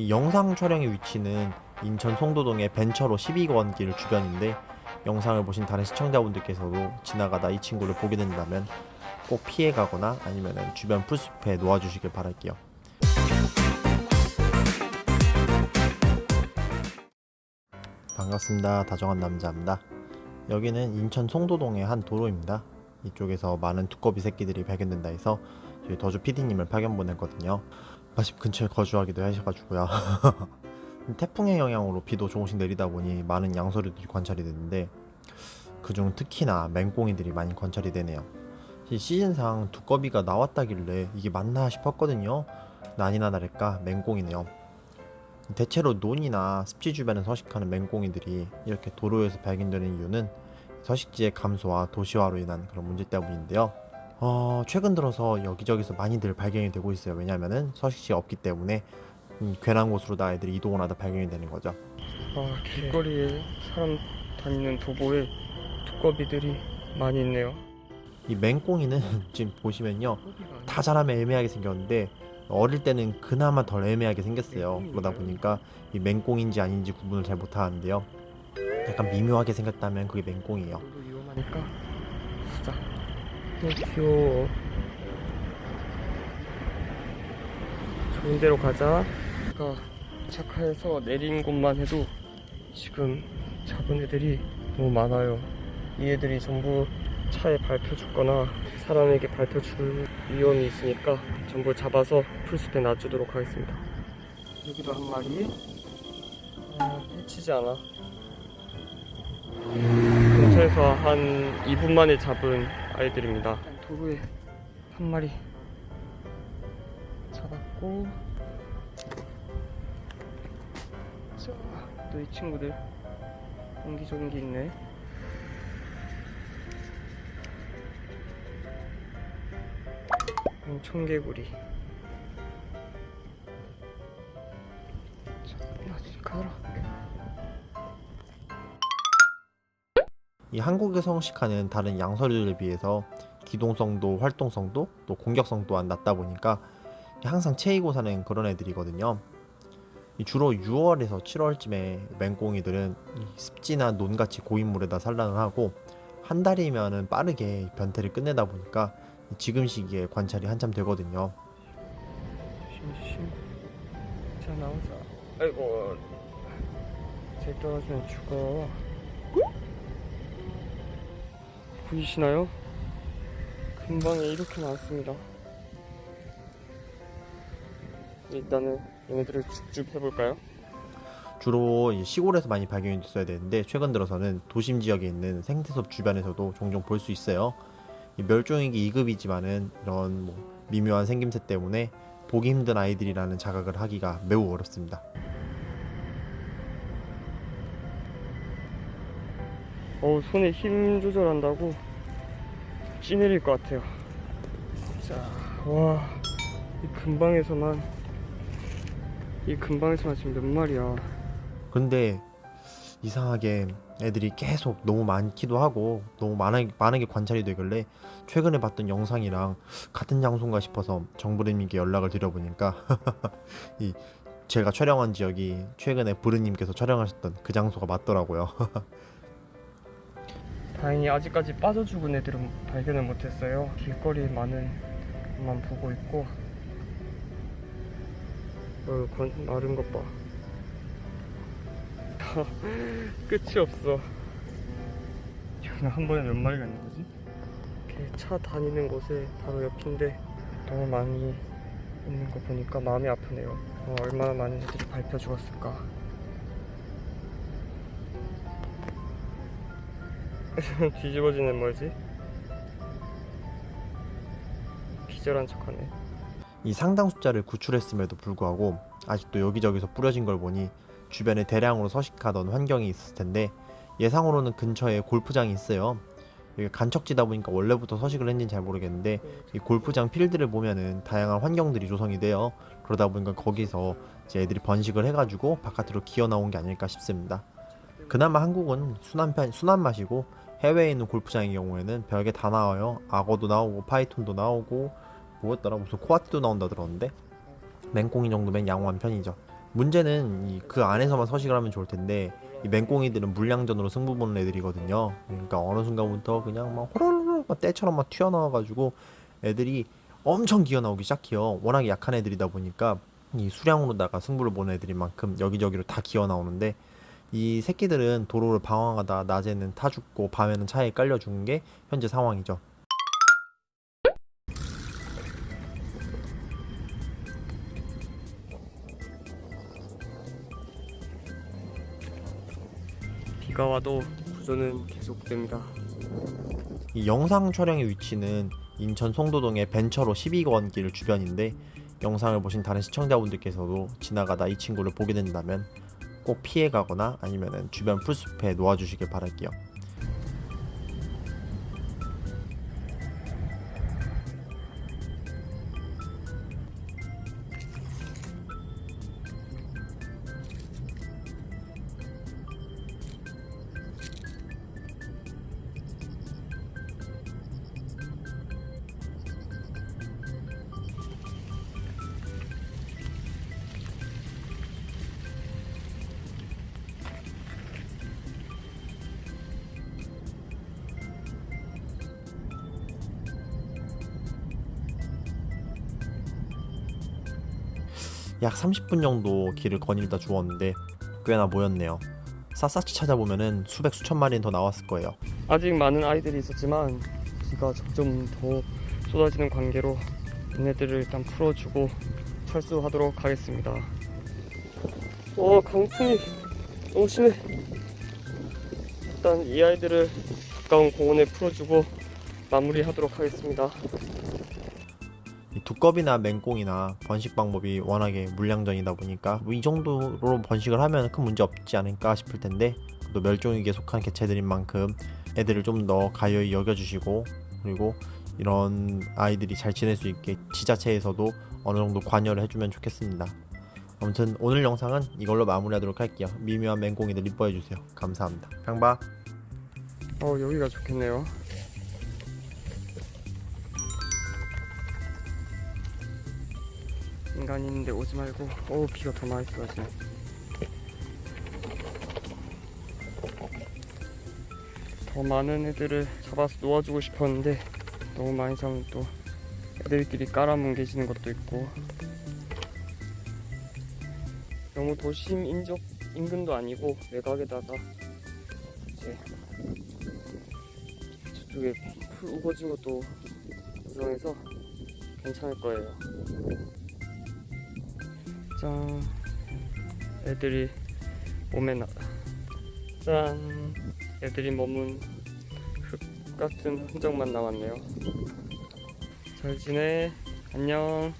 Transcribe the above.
이 영상 촬영의 위치는 인천 송도동의 벤처로 12권 길 주변인데 영상을 보신 다른 시청자분들께서도 지나가다 이 친구를 보게 된다면 꼭 피해 가거나 아니면 주변 풀숲에 놓아주시길 바랄게요. 반갑습니다. 다정한 남자입니다. 여기는 인천 송도동의 한 도로입니다. 이쪽에서 많은 두꺼비 새끼들이 발견된다 해서 저희 더주 PD님을 파견 보냈거든요. 마침 근처에 거주하기도 하셔가지고요. 태풍의 영향으로 비도 조금씩 내리다 보니 많은 양서류들이 관찰이 됐는데 그중 특히나 맹꽁이들이 많이 관찰이 되네요. 이 시즌상 두꺼비가 나왔다길래 이게 맞나 싶었거든요. 난이나 다를까 맹꽁이네요. 대체로 논이나 습지 주변에 서식하는 맹꽁이들이 이렇게 도로에서 발견되는 이유는 서식지의 감소와 도시화로 인한 그런 문제 때문인데요. 어, 최근 들어서 여기저기서 많이들 발견이 되고 있어요. 왜냐하면은 서식지가 없기 때문에 음, 괜한 곳으로 다 애들이 이동을 하다 발견이 되는 거죠. 아, 길거리에 사람 다니는 도보에 두꺼비들이 많이 있네요. 이 맹꽁이는 지금 보시면요. 다 자라면 애매하게 생겼는데 어릴 때는 그나마 덜 애매하게 생겼어요. 그러다 보니까 이 맹꽁인지 아닌지 구분을 잘 못하는데요. 약간 미묘하게 생겼다면 그게 맹꽁이에요. 위험하니까 진짜 귀여워. 좋은 데로 가자. 아까 차카에서 내린 곳만 해도 지금 잡은 애들이 너무 많아요. 이 애들이 전부 차에 밟혀 죽거나 사람에게 밟혀 줄 위험이 있으니까 전부 잡아서 풀숲에 놔주도록 하겠습니다. 여기도 한 마리. 아, 해치지 않아. 근처에서 한 2분 만에 잡은 아이들입니다. 도로에 한 마리 잡았고, 자, 또이 친구들 옹기종기 있네. 음, 청개구리. 이 한국에서 서식하는 다른 양서류들에 비해서 기동성도 활동성도 또 공격성 또한 낮다 보니까 항상 체이고 사는 그런 애들이거든요. 이 주로 6월에서 7월쯤에 맹꽁이들은 이 습지나 논같이 고인물에다 산란을 하고 한 달이면은 빠르게 변태를 끝내다 보니까 지금 시기에 관찰이 한참 되거든요. 자 나오자. 아이고. 제 떨어지면 죽어. 보이시나요? 근방에 이렇게 많습니다. 일단은 얘네들을 쭉쭉 해볼까요? 주로 이 시골에서 많이 발견이 됐어야 되는데 최근 들어서는 도심 지역에 있는 생태숲 주변에서도 종종 볼 수 있어요. 이 멸종위기 2급이지만은 이런 뭐 미묘한 생김새 때문에 보기 힘든 아이들이라는 자각을 하기가 매우 어렵습니다. 어 손에 힘 조절한다고 찌 내릴 것 같아요. 자, 와, 이 근방에서만 이 근방에서만 지금 몇 마리야. 근데 이상하게 애들이 계속 너무 많기도 하고 너무 많은, 많은 게 관찰이 되길래 최근에 봤던 영상이랑 같은 장소인가 싶어서 정부님께 연락을 드려보니까 이 제가 촬영한 지역이 최근에 부르님께서 촬영하셨던 그 장소가 맞더라고요. 다행히 아직까지 빠져 죽은 애들은 발견을 못했어요. 길거리에 많은 것만 보고 있고, 어, 건, 마른 것 봐. 다 끝이 없어. 한 번에 몇 마리가 있는 거지? 이렇게 차 다니는 곳에 바로 옆인데 너무 많이 있는 거 보니까 마음이 아프네요. 어, 얼마나 많은 애들이 밟혀 죽었을까. 뒤집어지는 뭐지? 기절한 척하네. 이 상당 숫자를 구출했음에도 불구하고 아직도 여기저기서 뿌려진 걸 보니 주변에 대량으로 서식하던 환경이 있었을 텐데 예상으로는 근처에 골프장이 있어요. 여기 간척지다 보니까 원래부터 서식을 했는지 잘 모르겠는데 이 골프장 필드를 보면은 다양한 환경들이 조성이 돼요. 그러다 보니까 거기서 이제 애들이 번식을 해가지고 바깥으로 기어 나온 게 아닐까 싶습니다. 그나마 한국은 순한 편 순한 맛이고 해외에 있는 골프장의 경우에는 별게 다 나와요. 악어도 나오고 파이톤도 나오고 뭐였더라 무슨 코아티도 나온다 들었는데 맹꽁이 정도면 양호한 편이죠. 문제는 이 그 안에서만 서식을 하면 좋을 텐데 이 맹꽁이들은 물량전으로 승부 보는 애들이거든요. 그러니까 어느 순간부터 그냥 막 호로로로 막 때처럼 막 튀어나와가지고 애들이 엄청 기어 나오기 시작해요. 워낙에 약한 애들이다 보니까 이 수량으로다가 승부를 보는 애들이만큼 여기저기로 다 기어 나오는데 이 새끼들은 도로를 방황하다 낮에는 타 죽고 밤에는 차에 깔려 죽는 게 현재 상황이죠. 비가 와도 구조는 계속됩니다. 이 영상 촬영의 위치는 인천 송도동의 벤처로 12권 길 주변인데 영상을 보신 다른 시청자분들께서도 지나가다 이 친구를 보게 된다면 꼭 피해 가거나 아니면 주변 풀숲에 놓아주시길 바랄게요. 약 30분 정도 길을 거닐다 주웠는데 꽤나 모였네요. 샅샅이 찾아보면은 수백 수천 마리는 더 나왔을 거예요. 아직 많은 아이들이 있었지만 비가 점점 더 쏟아지는 관계로 얘네들을 일단 풀어주고 철수하도록 하겠습니다. 어 강풍이 너무 심해. 일단 이 아이들을 가까운 공원에 풀어주고 마무리하도록 하겠습니다. 이 두꺼비나 맹꽁이나 번식 방법이 워낙에 물량전이다 보니까 뭐 이 정도로 번식을 하면 큰 문제 없지 않을까 싶을 텐데 또 멸종위기에 속한 개체들인 만큼 애들을 좀 더 가여이 여겨주시고 그리고 이런 아이들이 잘 지낼 수 있게 지자체에서도 어느 정도 관여를 해주면 좋겠습니다. 아무튼 오늘 영상은 이걸로 마무리하도록 할게요. 미묘한 맹꽁이들 이뻐해주세요. 감사합니다. 강바. 어 여기가 좋겠네요. 인간이 있는데 오지 말고 어 비가 더 많이 쏟아지네. 더 많은 애들을 잡아서 놓아주고 싶었는데 너무 많이 잡으면 또 애들끼리 깔아뭉개지는 것도 있고 너무 도심 인접 인근도 아니고 외곽에다가 이제 저쪽에 풀 우거진 것도 구성해서 괜찮을 거예요. 짠. 애들이 몸에 나. 짠. 애들이 머문 흙 같은 흔적만 남았네요. 잘 지내. 안녕.